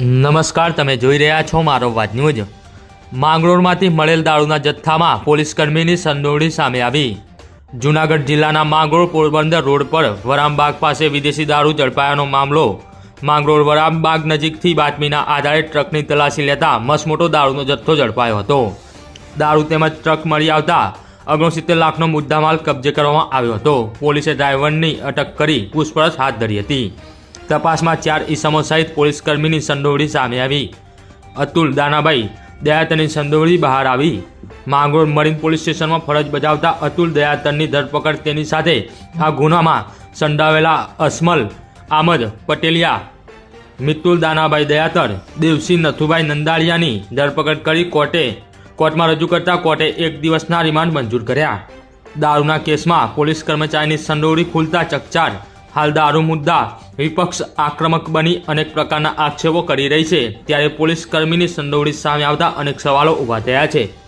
નમસ્કાર, તમે જોઈ રહ્યા છો મારો વાત ન્યૂઝ. માંગરોળમાંથી મળેલ દારૂના જથ્થામાં પોલીસકર્મીની સંડોવણી સામે આવી. જૂનાગઢ જિલ્લાના માંગરોળ પોરબંદર રોડ પર વરામબાગ પાસે વિદેશી દારૂ ઝડપાયાનો મામલો. માંગરોળ વરામબાગ નજીકથી બાતમીના આધારે ટ્રકની તલાશી લેતા મસમોટો દારૂનો જથ્થો ઝડપાયો હતો. દારૂ તેમજ ટ્રક મળી આવતા ઓગણસિત્તેર લાખનો મુદ્દામાલ કબજે કરવામાં આવ્યો હતો. પોલીસે ડ્રાઈવરની અટક કરી પૂછપરછ હાથ ધરી હતી. તપાસમાં ચાર ઈસમો સહિત પોલીસ કર્મીની સંડોવણી સામે આવી. અતુલ દાનાભાઈ દયાતનની સંડોવણી બહાર આવી. માંગરોળ મરીન પોલીસ સ્ટેશનમાં ફરજ બજાવતા અતુલ દયાતનની ધરપકડ તેની સાથે આ ગુનામાં સંડાવેલા અસમલ, આમદ પટેલિયા, મિતુલ દાનાભાઈ દયાતર, દેવસિંહ નથુભાઈ નંદાળિયાની ધરપકડ કરી કોર્ટે, કોર્ટમાં રજૂ કરતા કોર્ટે એક દિવસના રિમાન્ડ મંજૂર કર્યા. દારૂના કેસમાં પોલીસ કર્મચારીની સંડોવણી ખુલતા ચકચાર હાલ દારૂ મુદ્દા વિપક્ષ આક્રમક બની અનેક પ્રકારના આક્ષેપો કરી રહી છે. ત્યારે પોલીસ કર્મીની સંડોવણી સામે આવતા અનેક સવાલો ઊભા થયા છે.